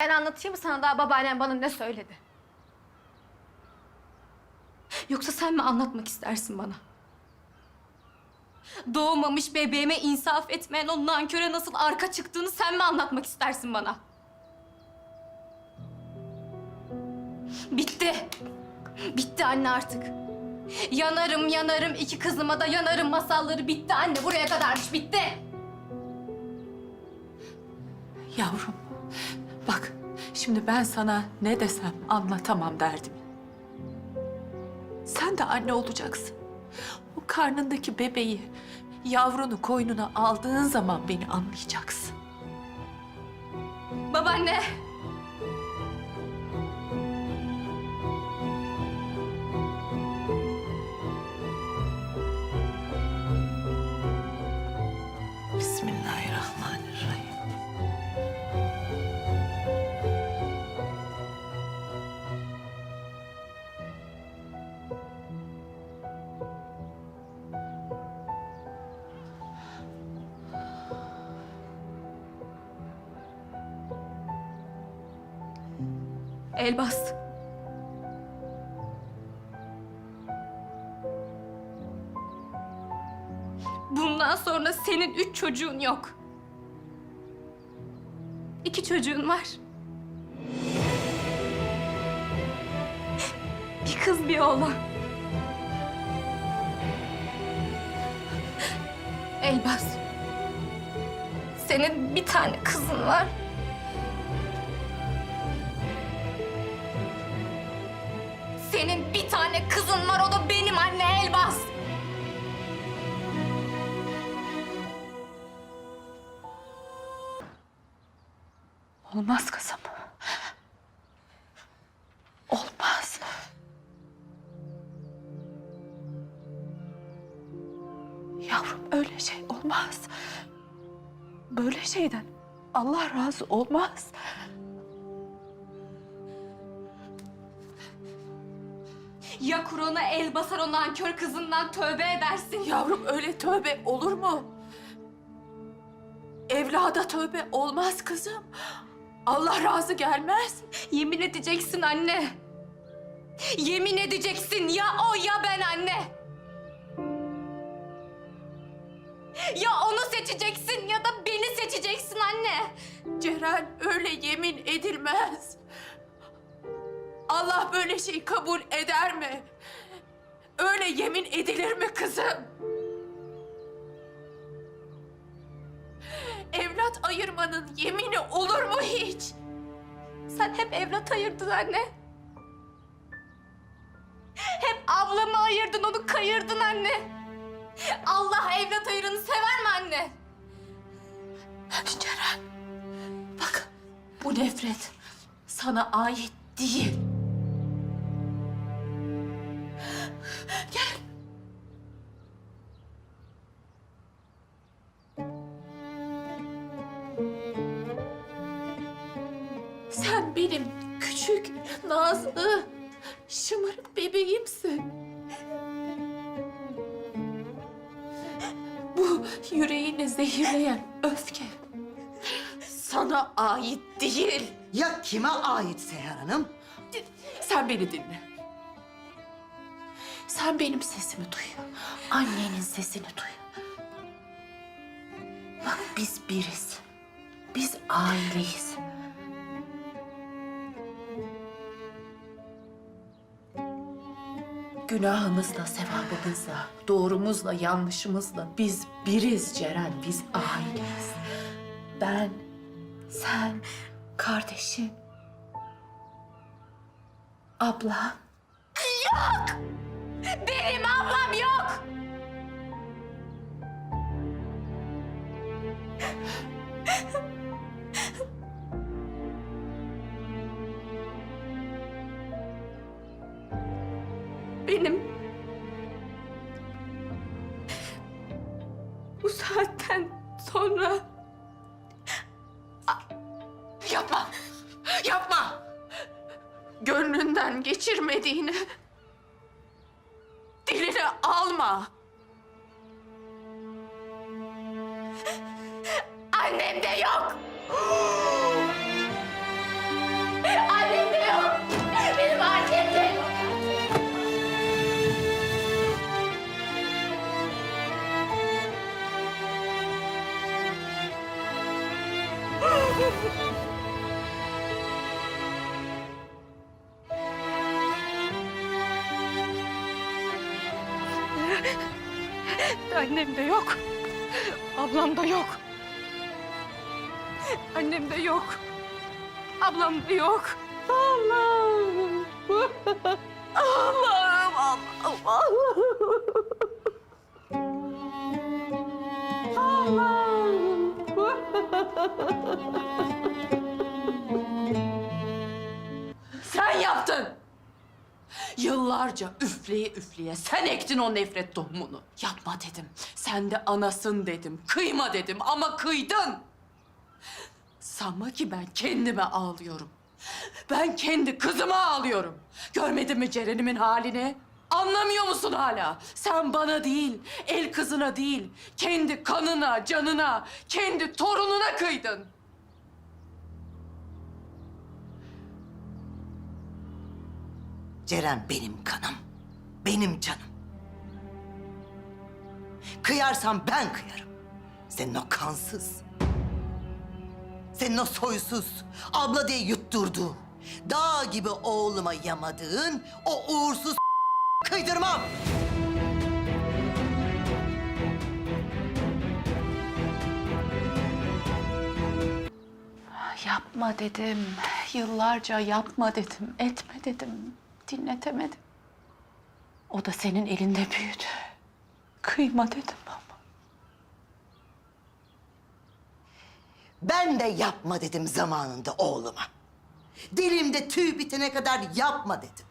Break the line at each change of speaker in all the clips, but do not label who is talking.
Ben anlatayım mı sana daha babaannem bana ne söyledi? Yoksa sen mi anlatmak istersin bana? Doğmamış bebeğime insaf etmeyen o nanköre nasıl arka çıktığını sen mi anlatmak istersin bana? Bitti. Bitti anne artık. Yanarım yanarım iki kızıma da yanarım masalları bitti anne buraya kadarmış bitti.
Yavrum, bak şimdi ben sana ne desem anlatamam derdimi. Sen de anne olacaksın. O karnındaki bebeği, yavrunu koynuna aldığın zaman beni anlayacaksın.
Babaanne. Elbas. Bundan sonra senin üç çocuğun yok. İki çocuğun var. Bir kız bir oğlan. Elbas. Senin bir tane kızın var. Tane kızın var, o da benim anne Elbas.
Olmaz kızım. Olmaz. Yavrum öyle şey olmaz. Böyle şeyden Allah razı olmaz.
Ya Kur'an'a el basar o nankör kızından tövbe edersin.
Yavrum öyle tövbe olur mu? Evlada tövbe olmaz kızım. Allah razı gelmez.
Yemin edeceksin anne. Yemin edeceksin ya o ya ben anne. Ya onu seçeceksin ya da beni seçeceksin anne.
Ceren öyle yemin edilmez. Allah böyle şey kabul eder mi? Öyle yemin edilir mi kızım? Evlat ayırmanın yemini olur mu hiç?
Sen hep evlat ayırdın anne. Hep ablamı ayırdın, onu kayırdın anne. Allah evlat ayırını sever mi anne?
Ceren, bak bu nefret sana ait değil. Bu yüreğini zehirleyen öfke sana ait değil.
Ya kime ait Seher Hanım?
Sen beni dinle. Sen benim sesimi duy. Annenin sesini duy. Bak biz biriz. Biz aileyiz. Günahımızla, sevabımızla, doğrumuzla, yanlışımızla biz biriz Ceren, biz aileyiz. Ben, sen, kardeşin, abla.
Benim ablam yok.
Yapma. Yapma. Gönlünden geçirmediğini diline alma.
Annem de yok. Annem de yok. Benim annem de yok. Ablam da yok. Annem de yok. Ablam da yok. Allah'ım. Allah'ım, Allah'ım,
Sen yaptın. Yıllarca üfleye üfleye sen ektin o nefret tohumunu. Yapma dedim. Sen de anasın dedim. Kıyma dedim ama kıydın. Sanma ki ben kendime ağlıyorum. Ben kendi kızıma ağlıyorum. Görmedin mi Ceren'imin halini? Anlamıyor musun hala? Sen bana değil, el kızına değil, kendi kanına, canına, kendi torununa kıydın.
Ceren benim kanım. Benim canım. Kıyarsam ben kıyarım. Senin o kansız. Senin o soysuz, abla diye yutturduğun, dağ gibi oğluma yamadığın o uğursuz kıydırmam.
Yapma dedim. Yıllarca yapma dedim. Etme dedim. Dinletemedim. O da senin elinde büyüdü. Kıyma dedim ama.
Ben de yapma dedim zamanında oğluma. Dilimde tüy bitene kadar yapma dedim.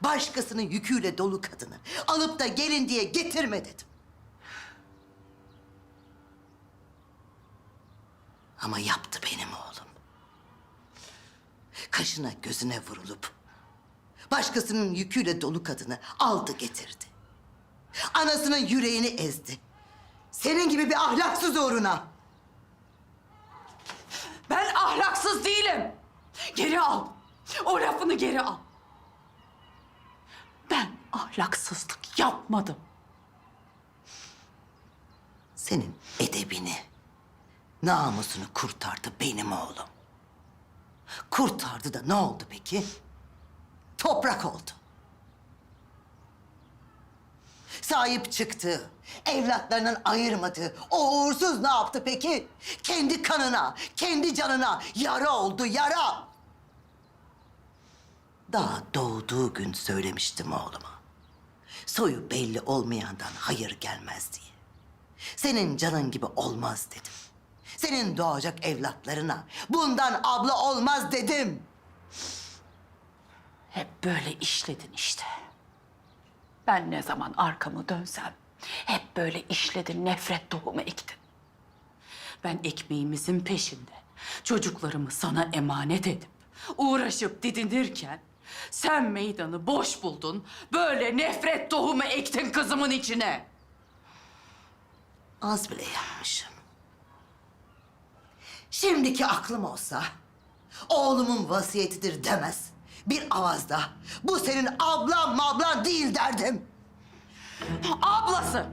Başkasının yüküyle dolu kadını alıp da gelin diye getirme dedim. Ama yaptı benim oğlum. Kaşına gözüne vurulup başkasının yüküyle dolu kadını aldı getirdi. Anasının yüreğini ezdi. Senin gibi bir ahlaksız uğruna.
Ben ahlaksız değilim. Geri al. O lafını geri al. Ben ahlaksızlık yapmadım.
Senin edebini, namusunu kurtardı benim oğlum. Kurtardı da ne oldu peki? Toprak oldu. Sahip çıktı, evlatlarından ayırmadı. O uğursuz ne yaptı peki? Kendi kanına, kendi canına yara oldu, yara. Daha doğduğu gün söylemiştim oğluma. Soyu belli olmayandan hayır gelmez diye. Senin canın gibi olmaz dedim. Senin doğacak evlatlarına bundan abla olmaz dedim.
Hep böyle işledin işte. Ben ne zaman arkamı dönsem hep böyle işledin, nefret tohumu ektin. Ben ekmeğimizin peşinde çocuklarımı sana emanet edip uğraşıp didinirken sen meydanı boş buldun. Böyle nefret tohumu ektin kızımın içine.
Az bile yapmışım. Şimdiki aklım olsa oğlumun vasiyetidir demez. Bir avazda bu senin ablan mablan değil derdim.
Ablası.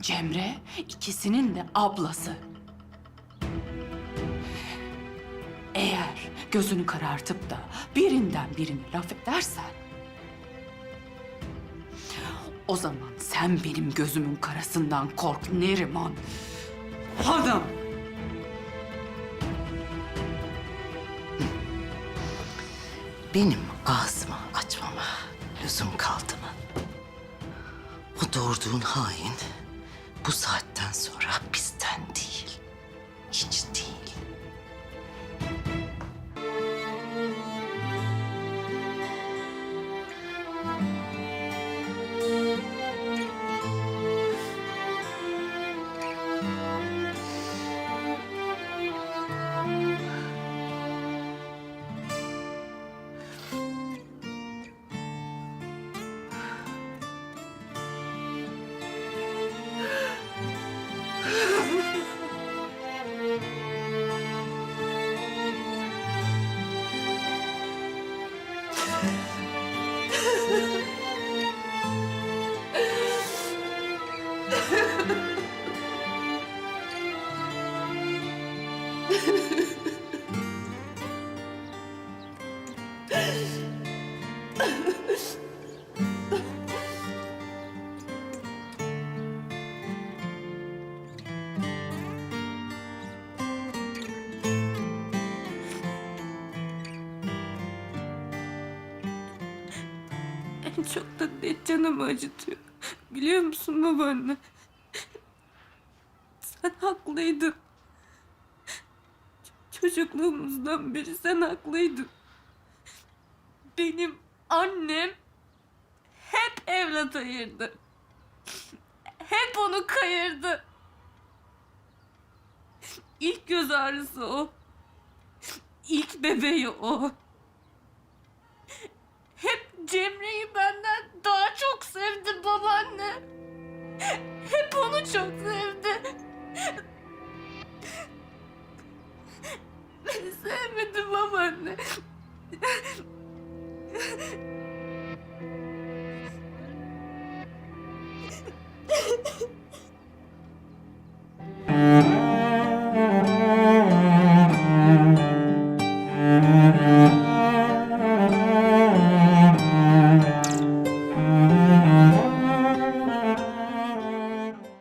Cemre ikisinin de ablası. Eğer gözünü karartıp da birinden birine laf edersen... O zaman sen benim gözümün karasından kork Neriman. Hanım.
Benim ağzımı açmama lüzum kaldı mı? O doğurduğun hain bu saatten sonra bizden değil. Hiç
En çok da ne canımı acıtıyor. Biliyor musun babaanne? Sen haklıydın. Çocukluğumuzdan beri sen haklıydın. Benim annem hep evlat ayırdı. Hep onu kayırdı. İlk göz ağrısı o. İlk bebeği o. Hep Cemre'yi benden daha çok sevdi babaanne. Hep onu çok sevdi. Beni sevmedi babaanne.